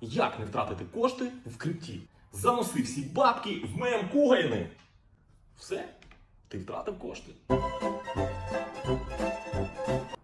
Як не втратити кошти в крипті? Заноси всі бабки в ММ Кугайни. Все, ти втратив кошти.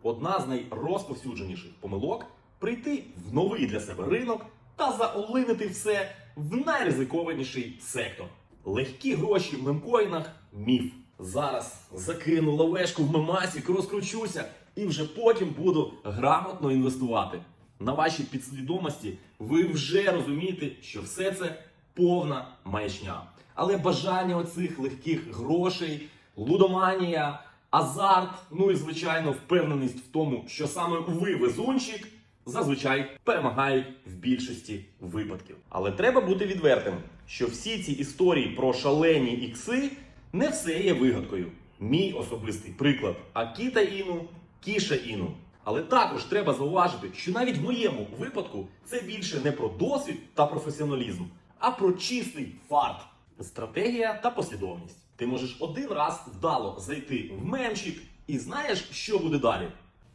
Одна з найрозповсюдженіших помилок прийти в новий для себе ринок та заолинити все в найризикованіший сектор. Легкі гроші в мемкоїнах міф. Зараз закину лавешку в мемасік, розкручуся і вже потім буду грамотно інвестувати. На вашій підсвідомості ви вже розумієте, що все це повна маячня. Але бажання оцих легких грошей, лудоманія, азарт, ну і звичайно, впевненість в тому, що саме ви везунчик, зазвичай перемагають в більшості випадків. Але треба бути відвертим, що всі ці історії про шалені ікси не все є вигадкою. Мій особистий приклад Акіта Іну, Кіша Іну. Але також треба зауважити, що навіть в моєму випадку це більше не про досвід та професіоналізм, а про чистий фарт, стратегія та послідовність. Ти можеш один раз вдало зайти в мемчик і знаєш, що буде далі.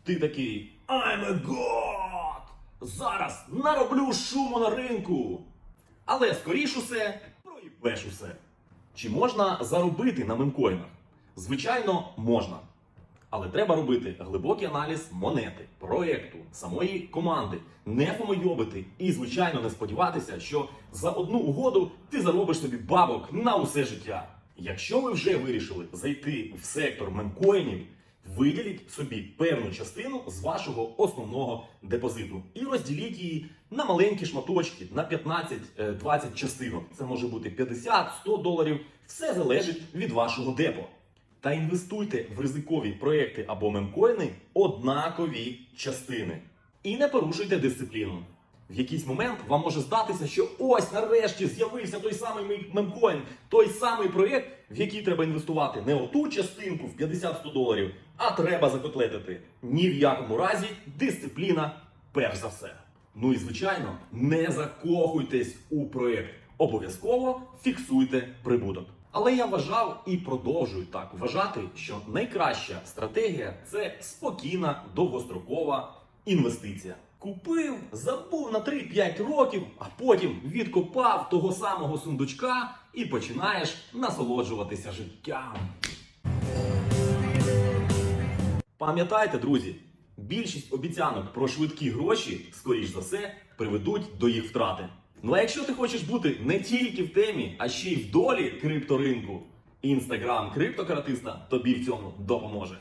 Ти такий I'm a god! Зараз нароблю шуму на ринку. Але скоріш усе проїбеш усе. Чи можна заробити на мемкоїнах? Звичайно, можна. Але треба робити глибокий аналіз монети, проєкту, самої команди, не фомойобити і, звичайно, не сподіватися, що за одну угоду ти заробиш собі бабок на усе життя. Якщо ви вже вирішили зайти в сектор мемкоїнів, виділіть собі певну частину з вашого основного депозиту і розділіть її на маленькі шматочки, на 15-20 частинок. Це може бути 50-100 доларів. Все залежить від вашого депо. Та інвестуйте в ризикові проекти або мемкоїни однакові частини. І не порушуйте дисципліну. В якийсь момент вам може здатися, що ось нарешті з'явився той самий мемкоін, той самий проєкт, в який треба інвестувати не оту частинку в 50-100 доларів, а треба закотлетити. Ні в якому разі дисципліна перш за все. Ну і звичайно, не закохуйтесь у проєкт. Обов'язково фіксуйте прибуток. Але я вважав і продовжую так вважати, що найкраща стратегія це спокійна довгострокова інвестиція. Купив, забув на 3-5 років, а потім відкопав того самого сундучка і починаєш насолоджуватися життям. Пам'ятайте, друзі, більшість обіцянок про швидкі гроші, скоріш за все, приведуть до їх втрати. Ну а якщо ти хочеш бути не тільки в темі, а ще й в долі крипторинку, інстаграм криптократиста тобі в цьому допоможе.